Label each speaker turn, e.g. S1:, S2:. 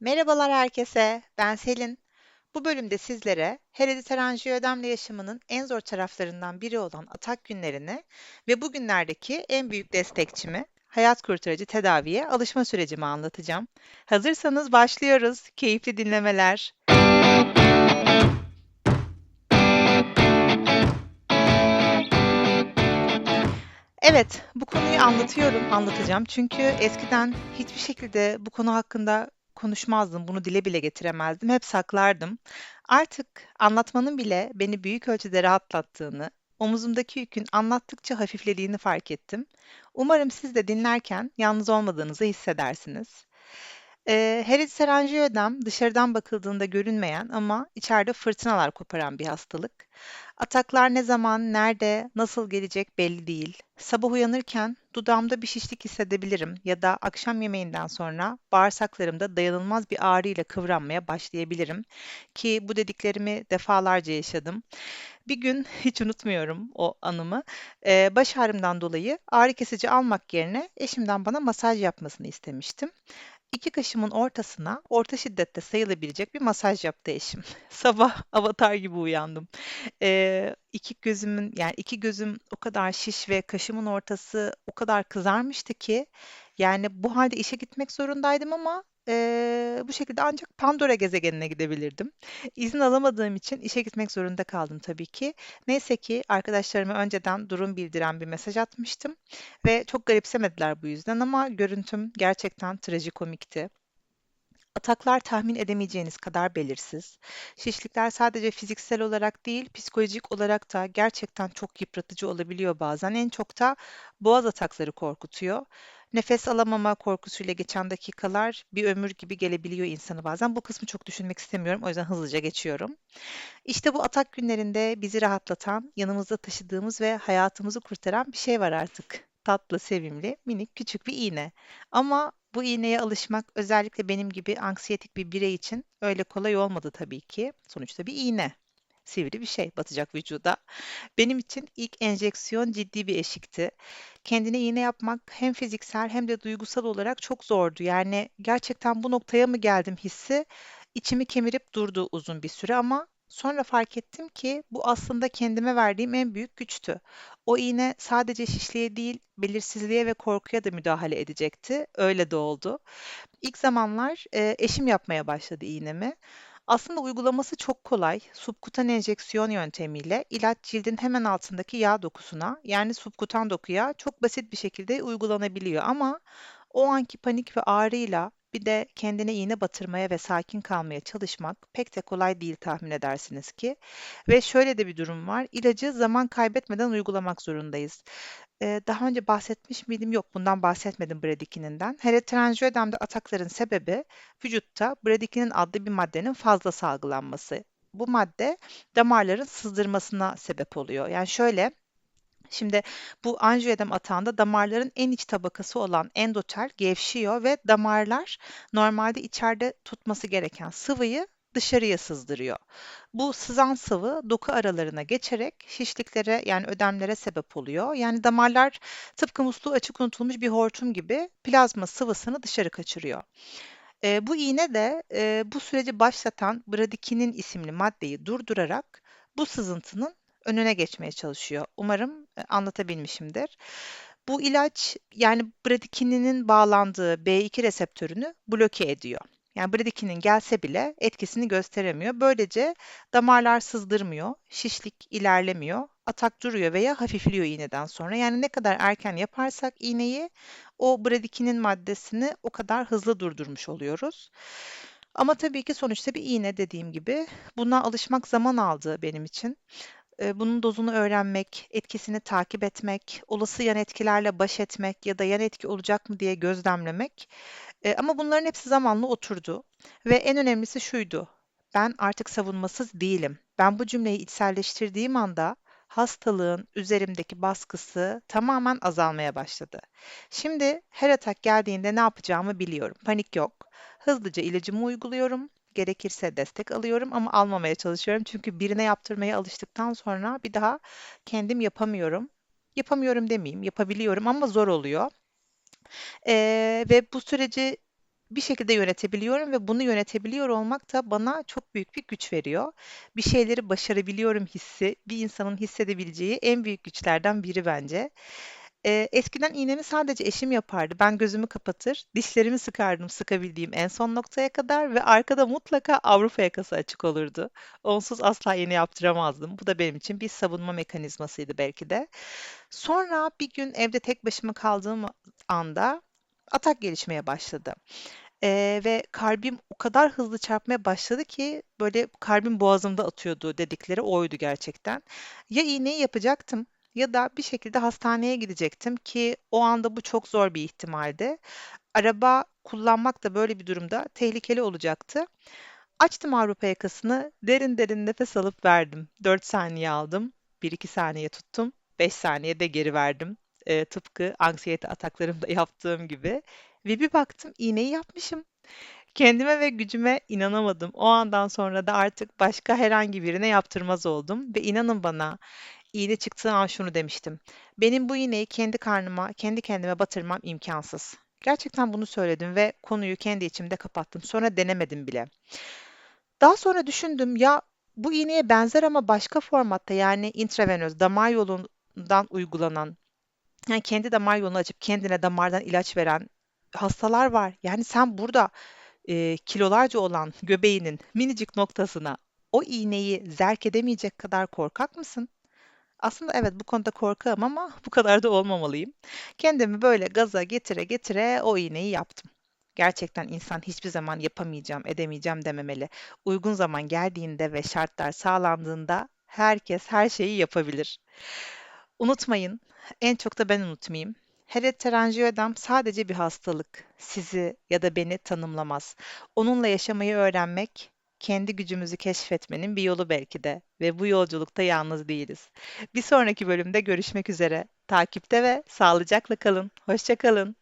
S1: Merhabalar herkese, ben Selin. Bu bölümde sizlere herediter anjiyoödemle yaşamının en zor taraflarından biri olan atak günlerini ve bu günlerdeki en büyük destekçimi, hayat kurtarıcı tedaviye alışma sürecimi anlatacağım. Hazırsanız başlıyoruz. Keyifli dinlemeler. Evet, bu konuyu anlatıyorum, anlatacağım. Çünkü eskiden hiçbir şekilde bu konu hakkında konuşmazdım, bunu dile bile getiremezdim, hep saklardım. Artık anlatmanın bile beni büyük ölçüde rahatlattığını, omuzumdaki yükün anlattıkça hafiflediğini fark ettim. Umarım siz de dinlerken yalnız olmadığınızı hissedersiniz. Eee, herediter angiyodem dışarıdan bakıldığında görünmeyen ama içeride fırtınalar koparan bir hastalık. Ataklar ne zaman, nerede, nasıl gelecek belli değil. Sabah uyanırken dudağımda bir şişlik hissedebilirim ya da akşam yemeğinden sonra bağırsaklarımda dayanılmaz bir ağrıyla kıvranmaya başlayabilirim ki bu dediklerimi defalarca yaşadım. Bir gün hiç unutmuyorum o anımı. Eee, baş ağrımdan dolayı ağrı kesici almak yerine eşimden bana masaj yapmasını istemiştim. İki kaşımın ortasına orta şiddette sayılabilecek bir masaj yaptı eşim. Sabah avatar gibi uyandım. Eee, iki gözümün yani iki gözüm o kadar şiş ve kaşımın ortası o kadar kızarmıştı ki yani bu halde işe gitmek zorundaydım ama eee, bu şekilde ancak Pandora gezegenine gidebilirdim. İzin alamadığım için işe gitmek zorunda kaldım tabii ki. Neyse ki arkadaşlarıma önceden durum bildiren bir mesaj atmıştım ve çok garipsemediler bu yüzden ama görüntüm gerçekten trajikomikti. Ataklar tahmin edemeyeceğiniz kadar belirsiz. Şişlikler sadece fiziksel olarak değil, psikolojik olarak da gerçekten çok yıpratıcı olabiliyor bazen. En çok da boğaz atakları korkutuyor. Nefes alamama korkusuyla geçen dakikalar bir ömür gibi gelebiliyor insanı bazen. Bu kısmı çok düşünmek istemiyorum, o yüzden hızlıca geçiyorum. İşte bu atak günlerinde bizi rahatlatan, yanımızda taşıdığımız ve hayatımızı kurtaran bir şey var artık. Tatlı, sevimli, minik, küçük bir iğne. Ama bu iğneye alışmak özellikle benim gibi anksiyetik bir birey için öyle kolay olmadı tabii ki. Sonuçta bir iğne. Sivri bir şey batacak vücuda. Benim için ilk enjeksiyon ciddi bir eşikti. Kendine iğne yapmak hem fiziksel hem de duygusal olarak çok zordu. Yani gerçekten bu noktaya mı geldim hissi içimi kemirip durdu uzun bir süre ama sonra fark ettim ki bu aslında kendime verdiğim en büyük güçtü. O iğne sadece şişliğe değil, belirsizliğe ve korkuya da müdahale edecekti. Öyle de oldu. İlk zamanlar e, eşim yapmaya başladı iğnemi. Aslında uygulaması çok kolay. Subkutan enjeksiyon yöntemiyle ilaç cildin hemen altındaki yağ dokusuna yani subkutan dokuya çok basit bir şekilde uygulanabiliyor ama o anki panik ve ağrıyla bir de kendine iğne batırmaya ve sakin kalmaya çalışmak pek de kolay değil tahmin edersiniz ki. Ve şöyle de bir durum var. İlacı zaman kaybetmeden uygulamak zorundayız. Eee, daha önce bahsetmiş miydim? Yok, bundan bahsetmedim bradikininden. Herediter atakların sebebi vücutta bradikinin adlı bir maddenin fazla salgılanması. Bu madde damarların sızdırmasına sebep oluyor. Yani şöyle, Şimdi bu anjiyoedem atağında damarların en iç tabakası olan endotel gevşiyor ve damarlar normalde içeride tutması gereken sıvıyı dışarıya sızdırıyor. Bu sızan sıvı doku aralarına geçerek şişliklere yani ödemlere sebep oluyor. Yani damarlar tıpkı musluğu açık unutulmuş bir hortum gibi plazma sıvısını dışarı kaçırıyor. Eee, bu iğne de eee, bu süreci başlatan bradikinin isimli maddeyi durdurarak bu sızıntının önüne geçmeye çalışıyor. Umarım e, anlatabilmişimdir. Bu ilaç yani bradykininin bağlandığı B2 reseptörünü bloke ediyor. Yani bradykinin gelse bile etkisini gösteremiyor. Böylece damarlar sızdırmıyor, şişlik ilerlemiyor, atak duruyor veya hafifliyor iğneden sonra. Yani ne kadar erken yaparsak iğneyi o bradykinin maddesini o kadar hızlı durdurmuş oluyoruz. Ama tabii ki sonuçta bir iğne dediğim gibi. Buna alışmak zaman aldı benim için. Eee, bunun dozunu öğrenmek, etkisini takip etmek, olası yan etkilerle baş etmek ya da yan etki olacak mı diye gözlemlemek. Eee, ama bunların hepsi zamanla oturdu ve en önemlisi şuydu: Ben artık savunmasız değilim. Ben bu cümleyi içselleştirdiğim anda hastalığın üzerimdeki baskısı tamamen azalmaya başladı. Şimdi her atak geldiğinde ne yapacağımı biliyorum. Panik yok. Hızlıca ilacımı uyguluyorum Gerekirse destek alıyorum ama almamaya çalışıyorum. Çünkü birine yaptırmaya alıştıktan sonra bir daha kendim yapamıyorum. Yapamıyorum demeyeyim, yapabiliyorum ama zor oluyor. Eee, ve bu süreci bir şekilde yönetebiliyorum ve bunu yönetebiliyor olmak da bana çok büyük bir güç veriyor. Bir şeyleri başarabiliyorum hissi, bir insanın hissedebileceği en büyük güçlerden biri bence. Eee, eskiden iğnemi sadece eşim yapardı. Ben gözümü kapatır, dişlerimi sıkardım sıkabildiğim en son noktaya kadar ve arkada mutlaka Avrupa yakası açık olurdu. Onsuz asla iğne yaptıramazdım. Bu da benim için bir savunma mekanizmasıydı belki de. Sonra bir gün evde tek başıma kaldığım anda atak gelişmeye başladı. Eee, ve kalbim o kadar hızlı çarpmaya başladı ki böyle kalbim boğazımda atıyordu dedikleri oydu gerçekten. Ya iğneyi yapacaktım ya da bir şekilde hastaneye gidecektim ki o anda bu çok zor bir ihtimaldi. Araba kullanmak da böyle bir durumda tehlikeli olacaktı. Açtım Avrupa yakasını, derin derin nefes alıp verdim. 4 saniye aldım, bir iki saniye tuttum, 5 saniyede geri verdim. Eee, tıpkı anksiyete ataklarımda yaptığım gibi. Ve bir baktım iğneyi yapmışım. Kendime ve gücüme inanamadım. O andan sonra da artık başka herhangi birine yaptırmaz oldum. Ve inanın bana iğne çıktığı an şunu demiştim. Benim bu iğneyi kendi karnıma, kendi kendime batırmam imkansız. Gerçekten bunu söyledim ve konuyu kendi içimde kapattım. Sonra denemedim bile. Daha sonra düşündüm ya bu iğneye benzer ama başka formatta yani intravenöz damar yolundan uygulanan yani kendi damar yolunu açıp kendine damardan ilaç veren hastalar var. Yani sen burada e, kilolarca olan göbeğinin minicik noktasına o iğneyi zerk edemeyecek kadar korkak mısın? Aslında evet bu konuda korkağım ama bu kadar da olmamalıyım. Kendimi böyle gaza getire getire o iğneyi yaptım. Gerçekten insan hiçbir zaman yapamayacağım, edemeyeceğim dememeli. Uygun zaman geldiğinde ve şartlar sağlandığında herkes her şeyi yapabilir. Unutmayın, en çok da ben unutmayayım. Herediter sadece bir hastalık. Sizi ya da beni tanımlamaz. Onunla yaşamayı öğrenmek, kendi gücümüzü keşfetmenin bir yolu belki de ve bu yolculukta yalnız değiliz. Bir sonraki bölümde görüşmek üzere. Takipte ve sağlıcakla kalın. Hoşça kalın.